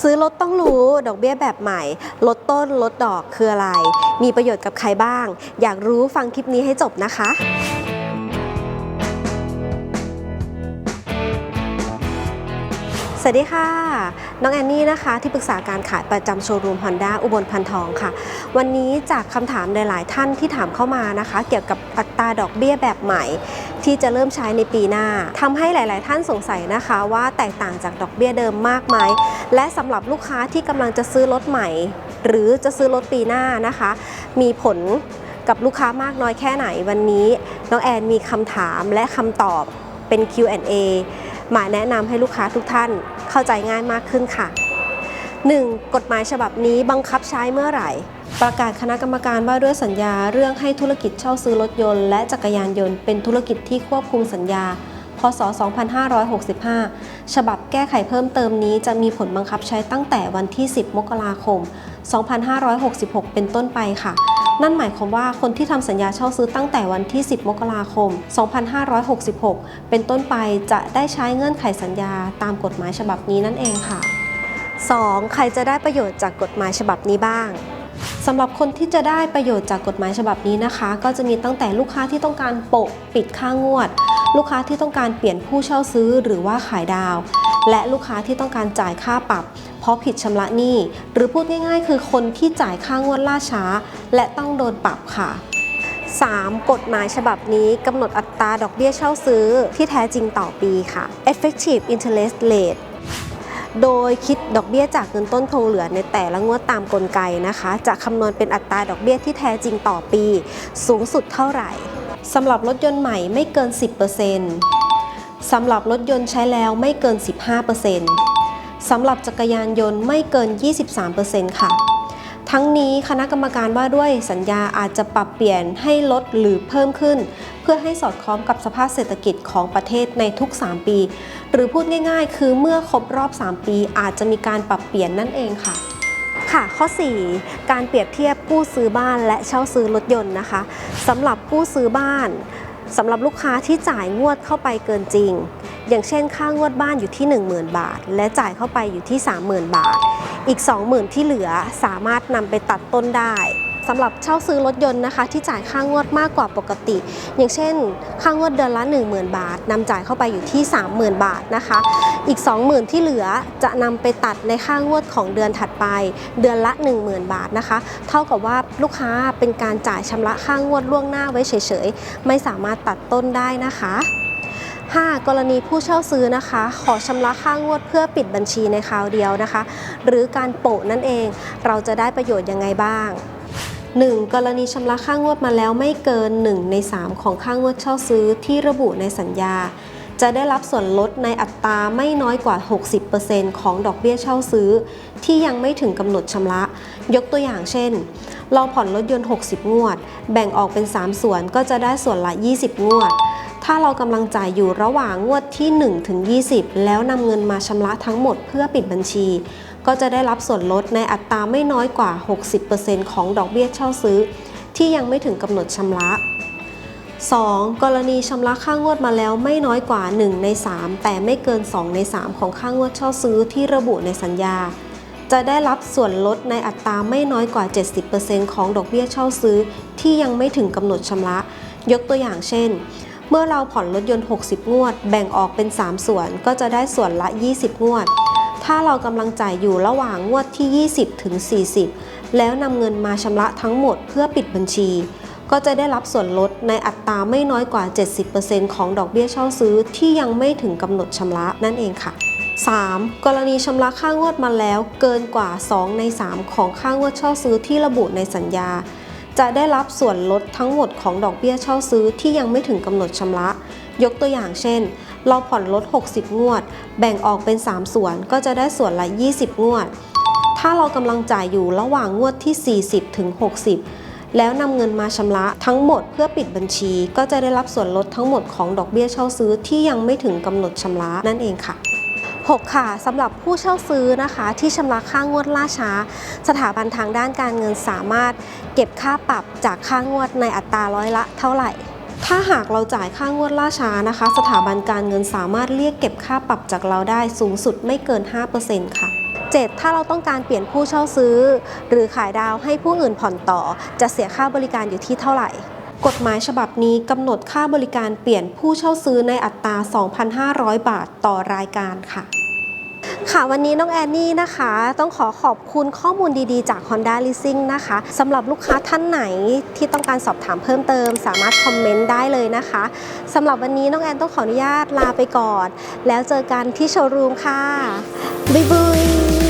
ซื้อรถต้องรู้ดอกเบี้ยแบบใหม่ ลดต้นลดดอกคืออะไร มีประโยชน์กับใครบ้าง อยากรู้ฟังคลิปนี้ให้จบนะคะ สวัสดีค่ะ น้องแอนนี่นะคะ ที่ปรึกษาการขายประจำโชว์รูมฮอนด้าอุบลพันทองค่ะ วันนี้จากคำถามหลาย ๆ ท่านที่ถามเข้ามานะคะ เกี่ยวกับอัตราดอกเบี้ยแบบใหม่ ที่จะเริ่มใช้ในปีหน้าทำให้หลาย ๆ ท่านสงสัยนะคะว่าแตกต่างจากดอกเบี้ยเดิมมากไหมและสำหรับลูกค้าที่กำลังจะซื้อรถใหม่ หรือจะซื้อรถปีหน้านะคะ มีผลกับลูกค้ามากน้อยแค่ไหนวันนี้ น้องแอนมีคำถามและคำตอบเป็น Q&A มาแนะนำให้ลูกค้าทุกท่านเข้าใจง่ายมากขึ้นค่ะ 1. กฎหมายฉบับนี้บังคับใช้เมื่อไหร่ ประกาศคณะกรรมการว่าด้วยสัญญาเรื่องให้ธุรกิจเช่าซื้อรถยนต์ และจักรยานยนต์เป็นธุรกิจที่ควบคุมสัญญา พศ 2565 ฉบับแก้ไขเพิ่มเติมนี้จะมีผลบังคับใช้ตั้งแต่วันที่ 10 มกราคม 2566 เป็นต้นไปค่ะ นั่นหมายความว่าคนที่ทำสัญญาเช่าซื้อตั้งแต่วันที่ 10 มกราคม 2566 เป็นต้นไปจะได้ใช้เงื่อนไขสัญญาตามกฎหมายฉบับนี้นั่นเองค่ะ 2. ใครจะได้ประโยชน์จากกฎหมายฉบับนี้บ้างสำหรับคนที่จะได้ประโยชน์จากกฎหมายฉบับนี้นะคะ ก็จะมีตั้งแต่ลูกค้าที่ต้องการโปะปิดค่างวด ลูกค้าที่ต้องการเปลี่ยนผู้เช่าซื้อหรือว่าขายดาว และลูกค้าที่ต้องการจ่ายค่าปรับ เพราะผิดชำระหนี้ หรือพูดง่ายๆ คือคนที่จ่ายค่างวดล่าช้า และต้องโดนปรับค่ะ 3. กฎหมายฉบับนี้กำหนดอัตราดอกเบี้ยเช่าซื้อที่แท้จริงต่อปีค่ะ effective interest rate โดยคิดดอกเบี้ยจากเงินต้นคงเหลือในแต่ละงวดตามกลไกนะคะ จะคำนวณเป็นอัตราดอกเบี้ยที่แท้จริงต่อปี สูงสุดเท่าไหร่สำหรับรถยนต์ใหม่ไม่เกิน 10%สำหรับรถยนต์ใช้แล้วไม่เกิน 15% สำหรับจักรยานยนต์ไม่เกิน 23%ค่ะ ทั้งนี้คณะกรรมการว่าด้วยสัญญาอาจจะปรับเปลี่ยนให้ลดหรือเพิ่มขึ้น เพื่อให้สอดคล้องกับสภาพเศรษฐกิจของประเทศในทุก 3 ปี หรือพูดง่ายๆ คือเมื่อครบรอบ 3 ปีอาจจะมีการปรับเปลี่ยนนั่นเองค่ะค่ะข้อ 4 การเปรียบเทียบผู้ซื้อบ้านและเช่าซื้อรถยนต์นะคะสำหรับผู้ซื้อบ้าน สำหรับลูกค้าที่จ่ายงวดเข้าไปเกินจริง อย่างเช่นค่างวดบ้านอยู่ที่ 10,000 บาท และจ่ายเข้าไปอยู่ที่ 30,000 บาท อีก 20,000 ที่เหลือสามารถนำไปตัดต้นได้ สำหรับเช่าซื้อรถยนต์นะคะ ที่จ่ายค่างวดมากกว่าปกติ อย่างเช่น ค่างวดเดือนละ 10,000 บาทนำจ่ายเข้าไปอยู่ที่ 30,000 บาทนะคะ อีก 20,000 ที่เหลือจะนำไปตัดในค่างวดของเดือนถัดไป เดือนละ 10,000 บาทนะคะ เท่ากับว่าลูกค้าเป็นการจ่ายชำระค่างวดล่วงหน้าไว้เฉยๆ ไม่สามารถตัดต้นได้นะคะ 5. กรณีผู้เช่าซื้อนะคะ ขอชำระค่างวดเพื่อปิดบัญชีในคราวเดียวนะคะ หรือการโปะนั่นเอง เราจะได้ประโยชน์ยังไงบ้าง 1. กรณีชำระค่างวดมาแล้วไม่เกิน 1 ใน 3 ของค่างวดเช่าซื้อที่ระบุในสัญญา จะได้รับส่วนลดในอัตราไม่น้อยกว่า 60%ของดอกเบี้ยเช่าซื้อ ที่ยังไม่ถึงกำหนดชำระ ยกตัวอย่างเช่น เราผ่อนรถยนต์ 60 งวด แบ่งออกเป็น 3 ส่วนก็จะได้ส่วนละ 20 งวด ถ้าเรากำลังจ่ายอยู่ระหว่างงวดที่ 1 ถึง 20 แล้วนำเงินมาชำระทั้งหมดเพื่อปิดบัญชี ก็จะได้รับส่วนลดในอัตราไม่น้อยกว่า 60%ของดอกเบี้ยเช่าซื้อ ที่ยังไม่ถึงกำหนดชำระ 2. กรณีชำระค่างวดมาแล้วไม่น้อยกว่า 1 ใน 3 แต่ไม่เกิน 2 ใน 3 ของค่างวดเช่าซื้อที่ระบุในสัญญา จะได้รับส่วนลดในอัตราไม่น้อยกว่า 70%ของดอกเบี้ยเช่าซื้อ ที่ยังไม่ถึงกำหนดชำระ ยกตัวอย่างเช่น เมื่อเราผ่อนรถยนต์ 60 งวด แบ่งออกเป็น 3 ส่วนก็จะได้ส่วนละ 20 งวด ถ้าเรากำลังจ่ายอยู่ระหว่างงวดที่ 20 ถึง 40 แล้วนำเงินมาชำระทั้งหมดเพื่อปิดบัญชี ก็จะได้รับส่วนลดในอัตราไม่น้อยกว่า 70%ของดอกเบี้ยเช่าซื้อที่ยังไม่ถึงกำหนดชำระนั่นเองค่ะ 3. กรณีชำระค่างวดมาแล้วเกินกว่า 2 ใน 3 ของค่างวดเช่าซื้อที่ระบุในสัญญา จะได้รับส่วนลดทั้งหมดของดอกเบี้ยเช่าซื้อที่ยังไม่ถึงกำหนดชำระ ยกตัวอย่างเช่น เราผ่อนรถ60 งวด แบ่งออกเป็น 3 ส่วนก็จะได้ส่วนละ 20 งวด ถ้าเรากำลังจ่ายอยู่ระหว่างงวดที่ 40 ถึง 60 แล้วนำเงินมาชำระทั้งหมดเพื่อปิดบัญชี ก็จะได้รับส่วนลดทั้งหมดของดอกเบี้ยเช่าซื้อที่ยังไม่ถึงกำหนดชำระนั่นเองค่ะ 6 ค่ะสำหรับผู้เช่าซื้อนะคะ ที่ชำระค่างวดล่าช้า สถาบันทางด้านการเงินสามารถ เก็บค่าปรับจากค่างวดในอัตราร้อยละเท่าไหร่ ถ้าหากเราจ่ายค่างวดล่าช้านะคะ สถาบันการเงินสามารถเรียกเก็บค่าปรับจากเราได้สูงสุดไม่เกิน 5%ค่ะ 7. ถ้าเราต้องการเปลี่ยนผู้เช่าซื้อ หรือขายดาวให้ผู้อื่นผ่อนต่อ จะเสียค่าบริการอยู่ที่เท่าไหร่ กฎหมายฉบับนี้กำหนดค่าบริการเปลี่ยนผู้เช่าซื้อในอัตรา 2,500 บาทต่อรายการค่ะ ค่ะวันนี้น้องแอนนี่นะคะ ต้องขอขอบคุณข้อมูลดีๆ จาก Honda Leasing นะคะสำหรับลูกค้าท่านไหนที่ต้องการสอบถามเพิ่มเติม สามารถคอมเมนต์ได้เลยนะคะสำหรับวันนี้น้องแอนต้องขออนุญาตลาไปก่อน แล้วเจอกันที่โชว์รูมค่ะ บ๊ายบาย